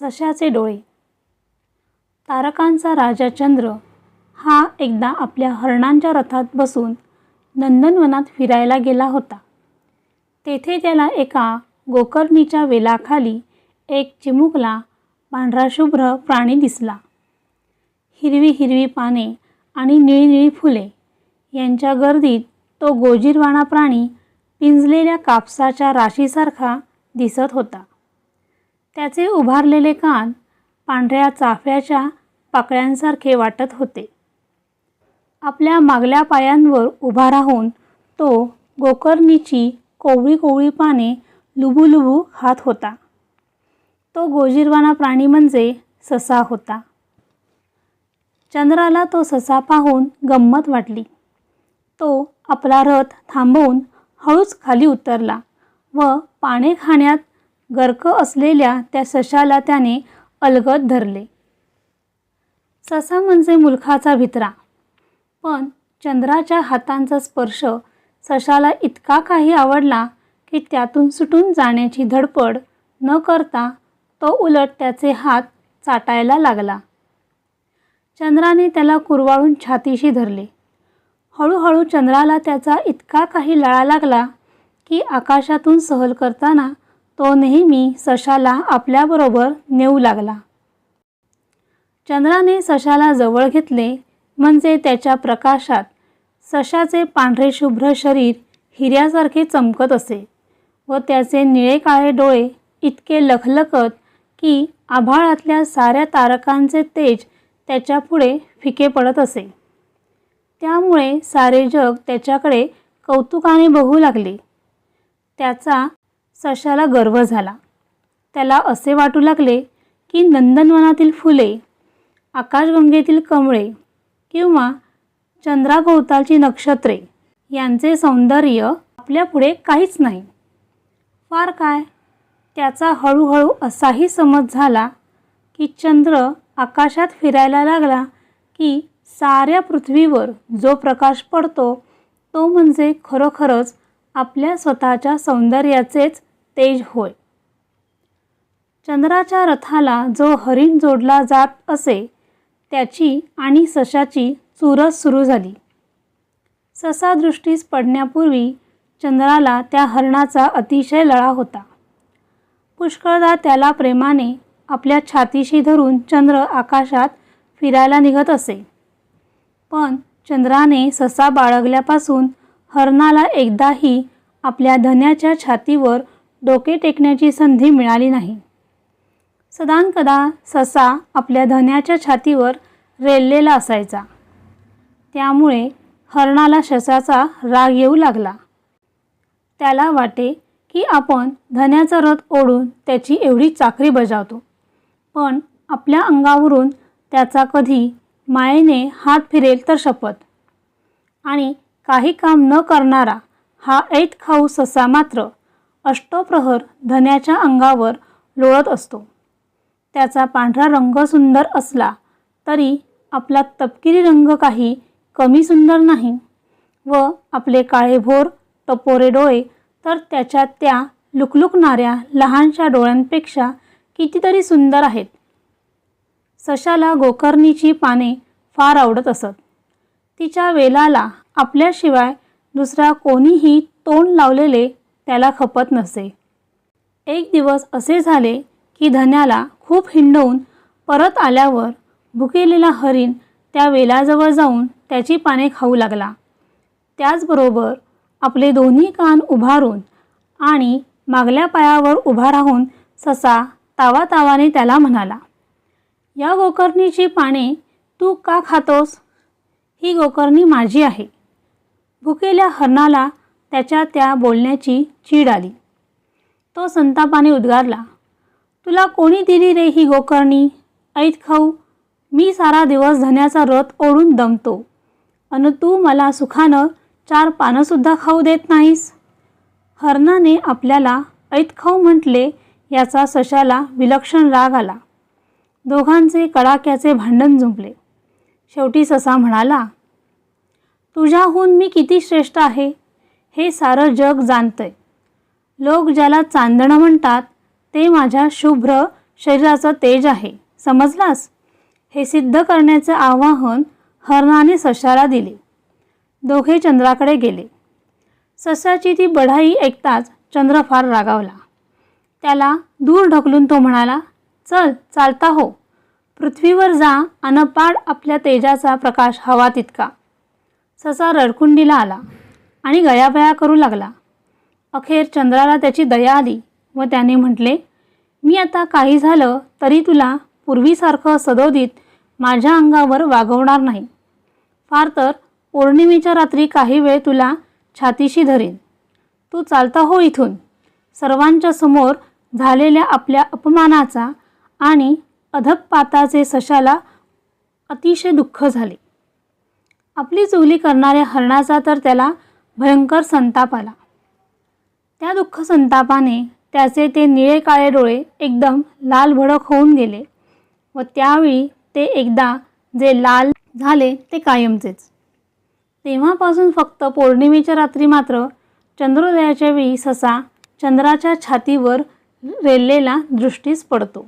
सशाचे डोळे. तारकांचा राजा चंद्र हा एकदा आपल्या हरणांच्या रथात बसून नंदनवनात फिरायला गेला होता. तेथे त्याला एका गोकर्णीच्या वेलाखाली एक चिमुकला पांढराशुभ्र प्राणी दिसला. हिरवी हिरवी पाने आणि निळी निळी फुले. यांच्या गर्दीत तो गोजीरवाणा प्राणी पिंजलेल्या कापसाच्या राशीसारखा दिसत होता. त्याचे उभारलेले कान पांढऱ्या चाफ्याच्या पाकळ्यांसारखे वाटत होते. आपल्या मागल्या पायांवर उभा राहून तो गोकर्णीची कोवळी कोवळी पाने लुबूलुबू खात होता. तो गोजीरवाना प्राणी म्हणजे ससा होता. चंद्राला तो ससा पाहून गंमत वाटली. तो आपला रथ थांबवून हळूच खाली उतरला व पाने खाण्यात गर्क असलेल्या त्या सशाला त्याने अलगद धरले. ससा म्हणजे मुलखाचा भित्रा. पण चंद्राच्या हातांचा स्पर्श सशाला इतका काही आवडला की त्यातून सुटून जाण्याची धडपड न करता तो उलट त्याचे हात चाटायला लागला. चंद्राने त्याला कुरवाळून छातीशी धरले. हळूहळू चंद्राला त्याचा इतका काही लळा लागला की आकाशातून सहल करताना तो नेहमी सशाला आपल्याबरोबर नेऊ लागला. चंद्राने सशाला जवळ घेतले म्हणजे त्याच्या प्रकाशात सशाचे पांढरे शुभ्र शरीर हिऱ्यासारखे चमकत असे व त्याचे निळे काळे डोळे इतके लखलखत की आभाळातल्या साऱ्या तारकांचे तेज त्याच्यापुढे फिके पडत असे. त्यामुळे सारे जग त्याच्याकडे कौतुकाने बघू लागले. त्याचा सशाला गर्व झाला. त्याला असे वाटू लागले की नंदनवनातील फुले आकाशगंगेतील कमळे किंवा चंद्राभोवतालची नक्षत्रे यांचे सौंदर्य आपल्यापुढे काहीच नाही. फार काय? त्याचा हळूहळू असाही समज झाला की चंद्र आकाशात फिरायला लागला की साऱ्या पृथ्वीवर जो प्रकाश पडतो तो म्हणजे खरोखरच आपल्या स्वतःच्या सौंदर्याचेच तेज होय. चंद्राच्या रथाला जो हरिण जोडला जात असे त्याची आणि सशाची चुरस सुरू झाली. ससा दृष्टीस पडण्यापूर्वी चंद्राला त्या हरणाचा अतिशय लळा होता. पुष्कळदा त्याला प्रेमाने आपल्या छातीशी धरून चंद्र आकाशात फिरायला निघत असे. पण चंद्राने ससा बाळगल्यापासून हरणाला एकदाही आपल्या धन्याच्या छातीवर डोके टेकण्याची संधी मिळाली नाही. सदानकदा ससा आपल्या धन्याच्या छातीवर रेललेला असायचा. त्यामुळे हरणाला शसाचा राग येऊ लागला. त्याला वाटे की आपण धन्याचा रथ ओढून त्याची एवढी चाकरी बजावतो. पण आपल्या अंगावरून त्याचा कधी मायेने हात फिरेल तर शपथ. आणि काही काम न करणारा हा ऐत खाऊ ससा मात्र अष्टप्रहर धन्याच्या अंगावर लोळत असतो. त्याचा पांढरा रंग सुंदर असला तरी आपला तपकिरी रंग काही कमी सुंदर नाही व आपले काळेभोर टपोरे डोळे तर त्याच्या त्या लुकलुकणाऱ्या लहानशा डोळ्यांपेक्षा कितीतरी सुंदर आहेत. सशाला गोकर्णीची पाने फार आवडत असत. तिच्या वेलाला आपल्याशिवाय दुसरा कोणीही तोंड लावलेले त्याला खपत नसे. एक दिवस असे झाले की धन्याला खूप हिंडवून परत आल्यावर भुकेलेला हरिण त्या वेलाजवळ जाऊन त्याची पाने खाऊ लागला. त्याचबरोबर आपले दोन्ही कान उभारून आणि मागल्या पायावर उभा राहून ससा तावातावाने त्याला म्हणाला या गोकर्णीची पाने तू का खातोस? ही गोकर्णी माझी आहे. भुकेल्या हरणाला त्याच्या त्या बोलण्याची चीड आली. तो संतापाने उद्गारला तुला कोणी दिली रे ही गोकर्णी? ऐत खाऊ मी सारा दिवस धन्याचा रथ ओढून दमतो. अन तू मला सुखानं चार पानंसुद्धा खाऊ देत नाहीस हरणाने आपल्याला ऐत खाऊ म्हटले याचा सशाला विलक्षण राग आला. दोघांचे कडाक्याचे भांडण जुंपले. शेवटी ससा म्हणाला तुझ्याहून मी किती श्रेष्ठ आहे हे सारं जग जाणतंय. लोक ज्याला चांदणं म्हणतात ते माझ्या शुभ्र शरीराचं तेज आहे. समजलास? हे सिद्ध करण्याचे आवाहन हरणाने सशाला दिले. दोघे चंद्राकडे गेले. सशाची ती बढाई ऐकताच चंद्र फार रागावला. त्याला दूर ढकलून तो म्हणाला चल चालता हो. पृथ्वीवर जा अनपाड आपल्या तेजाचा प्रकाश हवा तितका. ससा रडकुंडीला आला आणि गयाबया करू लागला. अखेर चंद्राला त्याची दया आली व त्याने म्हटले मी आता काही झालं तरी तुला पूर्वीसारखं सदोदित माझ्या अंगावर वागवणार नाही. फार तर पौर्णिमेच्या रात्री काही वेळ तुला छातीशी धरेन. तू चालता हो इथून. सर्वांच्या समोर झालेल्या आपल्या अपमानाचा आणि अधकपाताचे सशाला अतिशय दुःख झाले. आपली चुगली करणाऱ्या हरणाचा तर त्याला भयंकर संताप आला. त्या दुःख संतापाने त्याचे ते निळे काळे डोळे एकदम लाल भडक होऊन गेले व त्यावेळी ते एकदा जे लाल झाले ते कायमचेच. तेव्हापासून फक्त पौर्णिमेच्या रात्री मात्र चंद्रोदयाच्या वेळी ससा चंद्राच्या छातीवर रेललेला दृष्टीस पडतो.